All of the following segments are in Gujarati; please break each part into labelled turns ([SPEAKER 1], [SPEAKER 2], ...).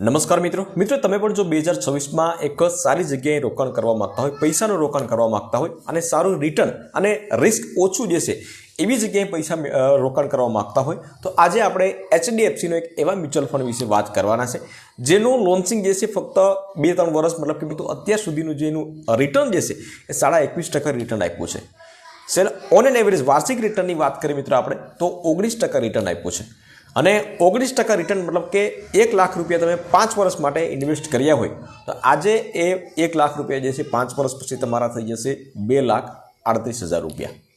[SPEAKER 1] નમસ્કાર મિત્રો. મિત્રો, તમે પણ જો બે હજાર છવ્વીસમાં એક સારી જગ્યાએ રોકાણ કરવા માગતા હોય, પૈસાનું રોકાણ કરવા માગતા હોય અને સારું રિટર્ન અને રિસ્ક ઓછું જશે એવી જગ્યાએ પૈસા રોકાણ કરવા માંગતા હોય, તો આજે આપણે એચડીએફસીનો એક એવા મ્યુચ્યુઅલ ફંડ વિશે વાત કરવાના છે, જેનું લોન્ચિંગ જે છે ફક્ત બે ત્રણ વર્ષ, મતલબ કે મિત્રો અત્યાર સુધીનું જે એનું રિટર્ન જે છે, એ સાડા એકવીસ ટકા રિટર્ન આપ્યું છે. સેલ ઓન એન એવરેજ વાર્ષિક રિટર્નની વાત કરીએ મિત્રો આપણે, તો ઓગણીસ ટકા રિટર્ન આપ્યું છે. અને ઓગણીસ ટકા રિટર્ન મતલબ કે એક લાખ રૂપિયા તમે પાંચ વર્ષ માટે ઇન્વેસ્ટ કર્યા હોય. તો આજે એ એક લાખ રૂપિયા જે છે, પાંચ વર્ષ પછી તમારા થઈ જશે બે લાખ આડત્રીસ હજાર રૂપિયા.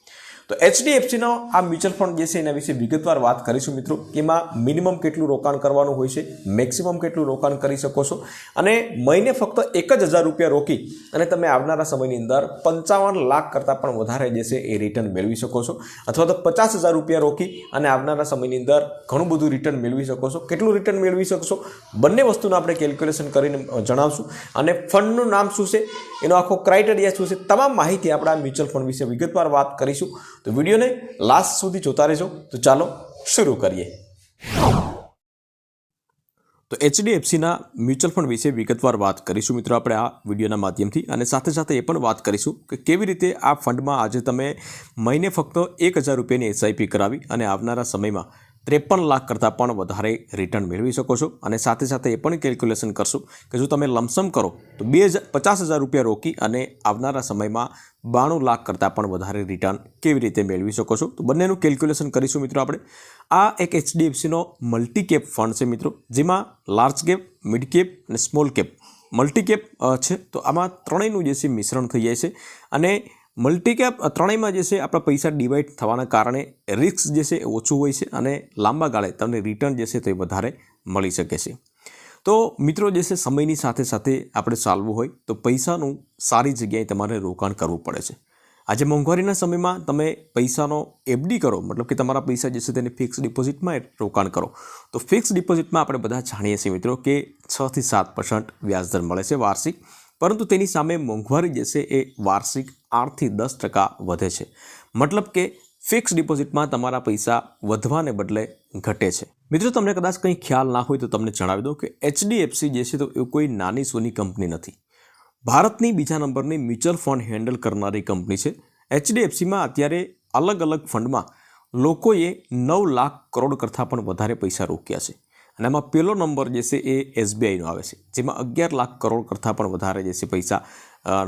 [SPEAKER 1] તો એચડીએફસીનો આ મ્યુચ્યુઅલ ફંડ જે છે એના વિશે વિગતવાર વાત કરીશું મિત્રો એમાં મિનિમમ કેટલું રોકાણ કરવાનું હોય છે, મેક્સિમમ કેટલું રોકાણ કરી શકો છો, અને મહિને ફક્ત એક જ હજાર રૂપિયા રોકી અને તમે આવનારા સમયની અંદર પંચાવન લાખ કરતાં પણ વધારે જે છે એ રિટર્ન મેળવી શકો છો, અથવા તો પચાસ હજાર રૂપિયા રોકી અને આવનારા સમયની અંદર ઘણું બધું રિટર્ન મેળવી શકો છો. કેટલું રિટર્ન મેળવી શકશો બંને વસ્તુનું આપણે કેલ્ક્યુલેશન કરીને જણાવશું. અને ફંડનું નામ શું છે? એનો આખો ક્રાઇટેરિયા શું છે? તમામ માહિતી આપણે આ મ્યુચ્યુઅલ ફંડ વિશે વિગતવાર વાત કરીશું. તો વિડીયોને લાસ્ટ સુધી જોતા રહેજો. તો ચાલો શરૂ કરીએ. તો એચડીએફસીના મ્યુચ્યુઅલ ફંડ વિશે વિગતવાર વાત કરીશું મિત્રો આપણે આ વિડીયોના માધ્યમથી અને સાથે સાથે એ પણ વાત કરીશું કે કેવી રીતે આ ફંડમાં આજે તમે મહિને ફક્ત એક હજાર રૂપિયાની એસઆઈપી કરાવી અને આવનારા સમયમાં ત્રેપન લાખ કરતાં પણ વધારે રિટર્ન મેળવી શકો છો. અને સાથે સાથે એ પણ કેલ્ક્યુલેશન કરશો કે જો તમે લમસમ કરો, તો બે પચાસ હજાર રૂપિયા રોકી અને આવનારા સમયમાં બાણું લાખ કરતાં પણ વધારે રિટર્ન કેવી રીતે મેળવી શકો છો? તો બંનેનું કેલ્ક્યુલેશન કરીશું મિત્રો આપણે. આ એક એચડીએફસીનો મલ્ટી કેપ ફંડ છે મિત્રો, જેમાં લાર્જ કેપ મિડ કેપ અને સ્મોલ કેપ મલ્ટી કેપ છે. તો આમાં ત્રણેયનું જે છે મિશ્રણ થઈ જાય છે. અને મલ્ટી કેપ ત્રણેયમાં જે છે, આપણા પૈસા ડિવાઈડ થવાના કારણે રિસ્ક જે છે એ ઓછું હોય છે અને લાંબા ગાળે તમને રિટર્ન જે છે તે વધારે મળી શકે છે. તો મિત્રો જે છે, સમયની સાથે સાથે આપણે ચાલવું હોય તો પૈસાનું સારી જગ્યાએ તમારે રોકાણ કરવું પડે છે. આજે મોંઘવારીના સમયમાં તમે પૈસાનો એફડી કરો, મતલબ કે તમારા પૈસા જે છે તેને ફિક્સ ડિપોઝિટમાં રોકાણ કરો. તો ફિક્સ ડિપોઝિટમાં આપણે બધા જાણીએ છીએ મિત્રો કે છથી સાત પર્સન્ટ વ્યાજદર મળે છે વાર્ષિક. પરંતુ તેની સામે મોંઘવારી જે છે એ વાર્ષિક આઠથી દસ ટકા વધે છે. મતલબ કે ફિક્સ ડિપોઝિટમાં તમારા પૈસા વધવાને બદલે ઘટે છે. મિત્રો, તમને કદાચ કંઈ ખ્યાલ ના હોય તો તમને જણાવી દઉં કે એચડીએફસી જે છે તો એ કોઈ નાની સોની કંપની નથી. ભારતની બીજા નંબરની મ્યુચ્યુઅલ ફંડ હેન્ડલ કરનારી કંપની છે. એચડીએફસીમાં અત્યારે અલગ અલગ ફંડમાં લોકોએ નવ લાખ કરોડ કરતાં પણ વધારે પૈસા રોક્યા છે. અને એમાં પહેલો નંબર જે છે એ એસબીઆઈનો આવે છે. જેમાં અગિયાર લાખ કરોડ કરતાં પણ વધારે જે છે પૈસા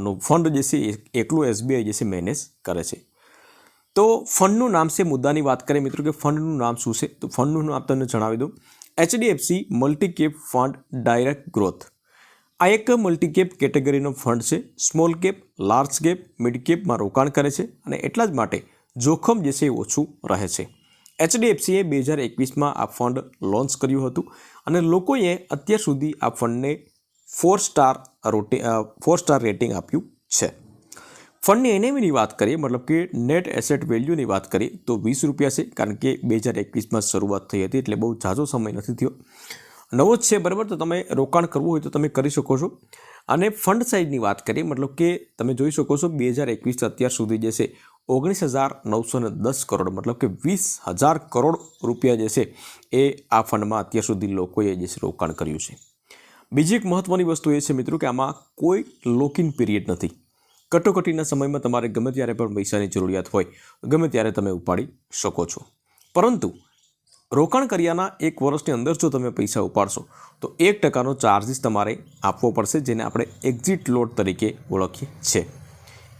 [SPEAKER 1] નું ફંડ જે છે એકલું એસબીઆઈ જે છે મેનેજ કરે છે. તો ફંડનું નામ છે, મુદ્દાની વાત કરીએ મિત્રો કે ફંડનું નામ શું છે? તો ફંડનું નામ તમને જણાવી દઉં. HDFC multicap fund direct growth આ એક મલ્ટીકેપ કેટેગરીનો ફંડ છે. Small cap large cap mid કેપમાં રોકાણ કરે છે અને એટલા જ માટે જોખમ જે છે એ ઓછું રહે છે. એચડીએફસીએ બે હજાર એકવીસમાં આ ફંડ લોન્ચ કર્યું હતું અને લોકોએ અત્યાર સુધી આ ફંડને ફોર સ્ટાર રોટે ફોર સ્ટાર રેટિંગ આપ્યું છે. ફંડની એનએમીની વાત કરીએ, મતલબ કે નેટ એસેટ વેલ્યુની વાત કરીએ, તો વીસ રૂપિયા છે, કારણ કે બે હજાર એકવીસમાં શરૂઆત થઈ હતી એટલે બહુ ઝાઝો સમય નથી થયો. નવો જ છે, બરાબર? તો તમે રોકાણ કરવું હોય તો તમે કરી શકો છો. અને ફંડ સાઇઝની વાત કરીએ, મતલબ કે તમે જોઈ શકો છો, બે હજાર એકવીસ અત્યાર સુધી જે છે ઓગણીસ હજાર નવસો ને દસ કરોડ, મતલબ કે વીસ હજાર કરોડ રૂપિયા જે છે એ આ ફંડમાં અત્યાર સુધી લોકોએ જે છે રોકાણ કર્યું છે. બીજી એક મહત્ત્વની વસ્તુ એ છે મિત્રો કે આમાં કોઈ લોકિંગ પીરિયડ નથી. કટોકટીના સમયમાં તમારે ગમે ત્યારે પણ પૈસાની જરૂરિયાત હોય, ગમે ત્યારે તમે ઉપાડી શકો છો. પરંતુ રોકાણ કર્યાના એક વર્ષની અંદર જો તમે પૈસા ઉપાડશો, તો એક ટકાનો ચાર્જિસ તમારે આપવો પડશે જેને આપણે એક્ઝિટ લોડ તરીકે ઓળખીએ છીએ.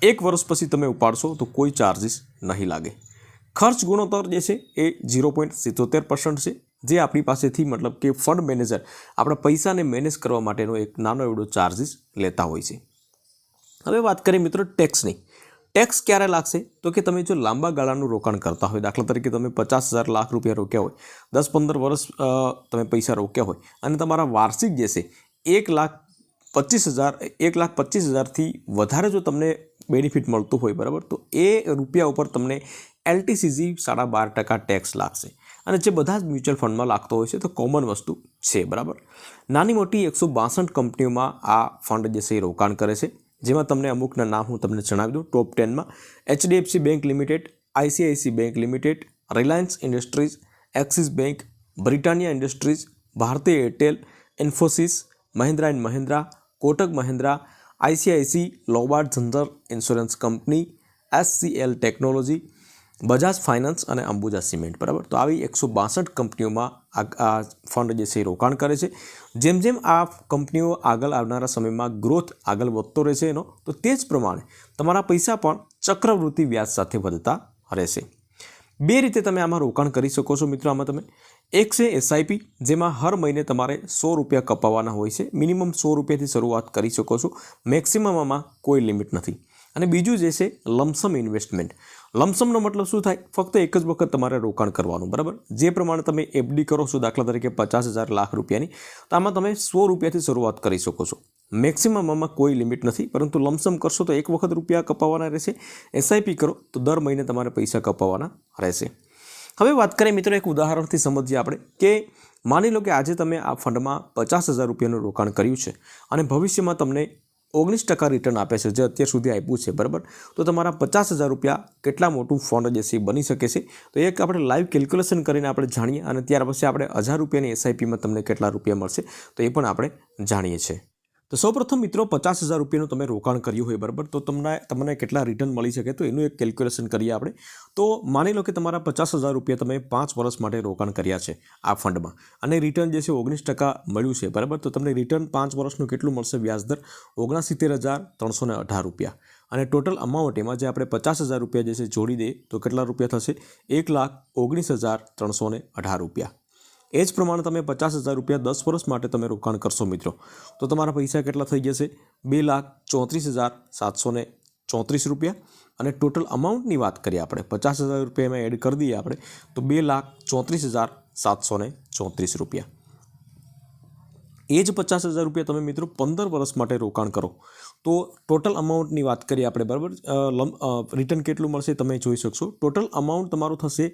[SPEAKER 1] એક વર્ષ પછી તમે ઉપાડશો તો કોઈ ચાર્જિસ નહીં લાગે. ખર્ચ ગુણોત્તર જે છે એ ઝીરો પોઈન્ટ સિત્તોતેર પર્સન્ટ છે. જે આપણી પાસેથી મતલબ કે ફંડ મેનેજર આપણા પૈસાને મેનેજ કરવા માટેનો એક નાનો એવડો ચાર્જિસ લેતા હોય છે. હવે વાત કરીએ મિત્રો ટેક્સની ટેક્સ ક્યારે લાગશે? તો કે તમે જો લાંબા ગાળાનું રોકાણ કરતા હોય, દાખલા તરીકે તમે પચાસ હજાર લાખ રૂપિયા રોક્યા હોય, દસ પંદર વર્ષ તમે પૈસા રોક્યા હોય અને તમારા વાર્ષિક જે છે, એક લાખ પચીસ હજાર, એક લાખ પચીસ હજારથી વધારે જો તમને બેનિફિટ મળતું હોય, બરાબર? તો એ રૂપિયા ઉપર તમને એલટીસીજી સાડા બાર ટકા ટેક્સ લાગશે. અને જે બધા જ મ્યુચ્યુઅલ ફંડમાં લાગતો હોય છે, તો કોમન વસ્તુ છે, બરાબર? નાની મોટી એકસો બાસઠ કંપનીઓમાં આ ફંડ જે છે એ રોકાણ કરે છે. જેમાં તમને અમુકના નામ હું તમને જણાવી દઉં. Top ટેનમાં HDFC bank limited, ICICI bank limited, Reliance industries, Axis bank, Britannia industries, Bharti Airtel, Infosys, Mahindra and Mahindra, Kotak Mahindra ICICI, Lombard general insurance company, SCL technology, Bajaj finance અને અંબુજા સિમેન્ટ, બરાબર? તો આવી એકસો બાસઠ કંપનીઓમાં આ ફંડ જે છે રોકાણ કરે છે. જેમ જેમ આ કંપનીઓ આગળ આવનારા સમયમાં ગ્રોથ આગળ વધતો રહેશે એનો, તો તે જ પ્રમાણે તમારા પૈસા પણ ચક્રવૃત્તિ વ્યાજ સાથે વધતા રહેશે. બે રીતે તમે આમાં રોકાણ કરી શકો છો મિત્રો આમાં તમે. એક છે એસઆઈપી જેમાં હર મહિને તમારે સો રૂપિયા કપાવવાના હોય છે. મિનિમમ સો રૂપિયાથી શરૂઆત કરી શકો છો. મેક્સિમમ આમાં કોઈ લિમિટ નથી. અને બીજું જે છે લમસમ ઇન્વેસ્ટમેન્ટ. લમસમનો મતલબ શું થાય? ફક્ત એક જ વખત તમારે રોકાણ કરવાનું, બરાબર? જે પ્રમાણે તમે એફડી કરો છો દાખલા તરીકે પચાસ હજાર લાખ રૂપિયાની, તો આમાં તમે સો રૂપિયાથી શરૂઆત કરી શકો છો. મેક્સિમમમાં કોઈ લિમિટ નથી, પરંતુ લમસમ કરશો તો એક વખત રૂપિયા કપાવવાના રહેશે. એસઆઈપી કરો તો દર મહિને તમારે પૈસા કપાવવાના રહેશે. હવે વાત કરીએ મિત્રો એક ઉદાહરણથી સમજીએ આપણે કે માની લો કે આજે તમે આ ફંડમાં પચાસ હજાર રૂપિયાનું રોકાણ કર્યું છે અને ભવિષ્યમાં તમને ઓગણીસ ટકા રિટર્ન આપે છે, જે અત્યાર સુધી આપ્યું છે, બરાબર? તો તમારા પચાસ હજાર રૂપિયા કેટલા મોટું ફંડ જે છે બની શકે છે? તો એક આપણે લાઈવ કેલ્ક્યુલેશન કરીને આપણે જાણીએ અને ત્યાર પછી આપણે હજાર રૂપિયાની એસઆઈપીમાં તમને કેટલા રૂપિયા મળશે તો એ પણ આપણે જાણીએ છીએ. તો સૌપ્રથમ મિત્રો પચાસ હજાર રૂપિયાનું તમે રોકાણ કર્યું હોય, બરાબર? તો તમને તમને કેટલા રિટર્ન મળી શકે તો એનું એક કેલ્ક્યુલેશન કરીએ આપણે. તો માની લો કે તમારા પચાસ હજાર રૂપિયા તમે પાંચ વર્ષ માટે રોકાણ કર્યા છે આ ફંડમાં. અને રિટર્ન જે છે ઓગણીસ ટકા મળ્યું છે, બરાબર? તો તમને રિટર્ન પાંચ વર્ષનું કેટલું મળશે? વ્યાજદર ઓગણસિત્તેર હજાર ત્રણસો ને અઢાર રૂપિયા. અને ટોટલ અમાઉન્ટ એમાં જે આપણે પચાસ હજાર રૂપિયા જે છે જોડી દઈએ તો કેટલા રૂપિયા થશે? એક લાખ ઓગણીસ હજાર ત્રણસો અઢાર રૂપિયા. એ જ પ્રમાણે તમે પચાસ હજાર રૂપિયા દસ વર્ષ માટે તમે રોકાણ કરશો મિત્રો. તો તમારા પૈસા કેટલા થઈ જશે? બે લાખ ચોત્રીસ હજાર સાતસો ને ચોત્રીસ રૂપિયા. અને ટોટલ અમાઉન્ટની વાત કરીએ આપણે, પચાસ હજાર રૂપિયા એમાં એડ કરી દઈએ આપણે, તો બે લાખ ચોત્રીસ હજાર સાતસો ને ચોત્રીસ રૂપિયા. એ જ પચાસ હજાર રૂપિયા તમે મિત્રો પંદર વર્ષ માટે રોકાણ કરો. તો ટોટલ અમાઉન્ટની વાત કરીએ આપણે, બરાબર? રિટર્ન કેટલું મળશે તમે જોઈ શકશો. ટોટલ અમાઉન્ટ તમારું થશે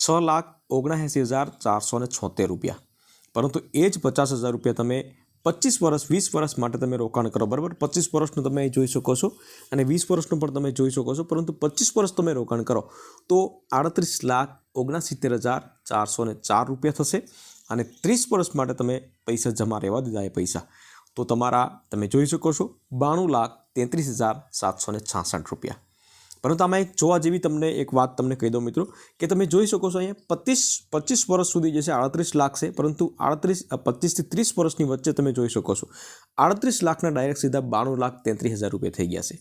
[SPEAKER 1] છ લાખ ઓગણએંસી હજાર ચારસો ને છોતેર રૂપિયા. પરંતુ એ જ પચાસ હજાર રૂપિયા તમે પચીસ વર્ષ, વીસ વર્ષ માટે તમે રોકાણ કરો, બરાબર? પચીસ વર્ષનું તમે જોઈ શકો છો અને વીસ વર્ષનું પણ તમે જોઈ શકો છો, પરંતુ પચીસ વર્ષ તમે રોકાણ કરો, તો આડત્રીસ લાખ ઓગણસિત્તેર હજાર ચારસો ને ચાર રૂપિયા થશે અને ત્રીસ વર્ષ માટે તમે પૈસા જમા રહેવા દીધા એ પૈસા. તો તમારા, તમે જોઈ શકો છો, બાણું લાખ તેત્રીસ હજાર સાતસો ને છાસઠ રૂપિયા. પરંતુ આમાં એક જોવા જેવી તમને એક વાત તમને કહી દઉં મિત્રો, કે તમે જોઈ શકો છો અહીંયા પચીસ પચીસ વર્ષ સુધી જે છે આડત્રીસ લાખ છે, પરંતુ આડત્રીસ પચીસથી ત્રીસ વર્ષની વચ્ચે તમે જોઈ શકો છો. આડત્રીસ લાખના ડાયરેક્ટ સીધા બાણું લાખ તેત્રીસ હજાર રૂપિયા થઈ ગયા છે.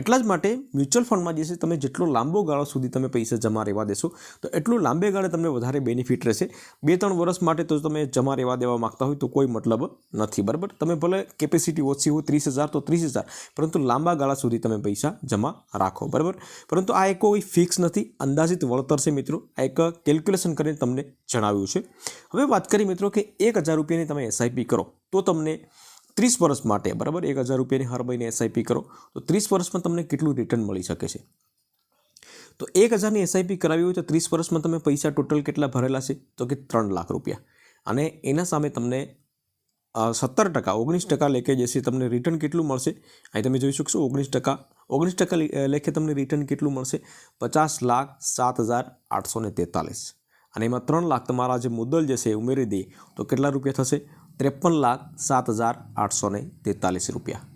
[SPEAKER 1] એટલા જ માટે મ્યુચ્યુઅલ ફંડમાં જે છે, તમે જેટલો લાંબો ગાળો સુધી તમે પૈસા જમા રહેવા દેશો, તો એટલું લાંબે ગાળે તમને વધારે બેનિફિટ રહેશે. બે ત્રણ વર્ષ માટે તો તમે જમા રહેવા દેવા માગતા હોય તો કોઈ મતલબ નથી, બરાબર? તમે ભલે કેપેસિટી ઓછી હોય, ત્રીસ હજાર તો ત્રીસ હજાર, પરંતુ લાંબા ગાળા સુધી તમે પૈસા જમા રાખો, બરાબર? પરંતુ આ એક કોઈ ફિક્સ નથી, અંદાજિત વળતર છે મિત્રો, આ એક કેલ્ક્યુલેશન કરીને તમને જણાવ્યું છે. હવે વાત કરી મિત્રો કે એક હજાર રૂપિયાની તમે એસઆઈપી કરો, તો તમને ત્રીસ વર્ષ માટે, બરાબર? એક હજાર રૂપિયાની હર મહિને એસઆઈપી કરો, તો ત્રીસ વર્ષમાં તમને કેટલું રિટર્ન મળી શકે છે? તો એક હજારની એસઆઈપી કરાવી હોય તો ત્રીસ વર્ષમાં તમે પૈસા ટોટલ કેટલા ભરેલા છે? તો કે ત્રણ લાખ રૂપિયા. અને એના સામે તમને સત્તર ટકા, ઓગણીસ ટકા લેખે જશે તમને રિટર્ન કેટલું મળશે? અહીં તમે જોઈ શકશો ઓગણીસ ટકા ઓગણીસ ટકા લેખે તમને રિટર્ન કેટલું મળશે? પચાસ લાખ સાત હજાર આઠસો ને તેતાલીસ. અને એમાં ત્રણ લાખ તમારા જે મુદ્દલ જે છે એ ઉમેરી દઈએ, તો કેટલા રૂપિયા થશે? ત્રેપન લાખ સાત હજાર આઠસો તેતાલીસ રૂપિયા.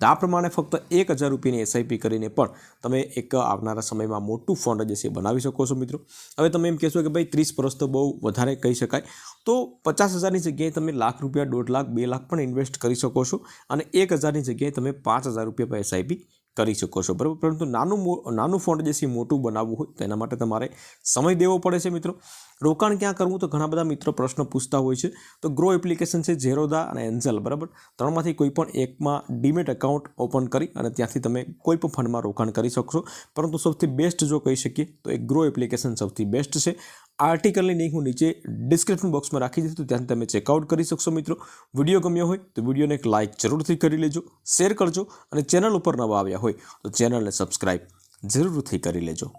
[SPEAKER 1] તો આ પ્રમાણે ફક્ત એક હજાર રૂપિયાની એસઆઈપી કરીને પણ તમે એક આવનારા સમયમાં મોટું ફંડ જે છે બનાવી શકો છો મિત્રો. હવે તમે એમ કહેશો કે ભાઈ ત્રીસ વર્ષ તો બહુ વધારે કહી શકાય. તો પચાસ હજારની જગ્યાએ તમે લાખ રૂપિયા, દોઢ લાખ, બે લાખ પણ ઇન્વેસ્ટ કરી શકો છો અને એક હજારની જગ્યાએ તમે પાંચ હજાર રૂપિયા પર એસઆઈપી કરી શકો છો, બરાબર? પરંતુ નાનું નાનું ફંડ જે છે મોટું બનાવવું હોય, તો એના માટે તમારે સમય દેવો પડે છે મિત્રો. રોકાણ ક્યાં કરવું? તો ઘણા બધા મિત્રો પ્રશ્ન પૂછતા હોય છે. તો ગ્રો એપ્લિકેશન છે ઝેરોદા અને એન્ઝલ બરાબર? ત્રણમાંથી કોઈ પણ એકમાં ડીમેટ એકાઉન્ટ ઓપન કરી અને ત્યાંથી તમે કોઈ પણ ફંડમાં રોકાણ કરી શકશો. પરંતુ સૌથી બેસ્ટ જો કહી શકીએ, તો એ ગ્રો એપ્લિકેશન સૌથી બેસ્ટ છે. આર્ટિકલની લિંક હું નીચે ડિસ્ક્રિપ્શન બોક્સમાં રાખી દીધી તો ત્યાંથી તમે ચેકઆઉટ કરી શકશો મિત્રો. વીડિયો ગમ્યો હોય તો વિડીયોને એક લાઇક જરૂરથી કરી લેજો શેર કરજો અને ચેનલ ઉપર નવા આવ્યા હોય તો ચેનલને સબસ્ક્રાઈબ જરૂરથી કરી લેજો.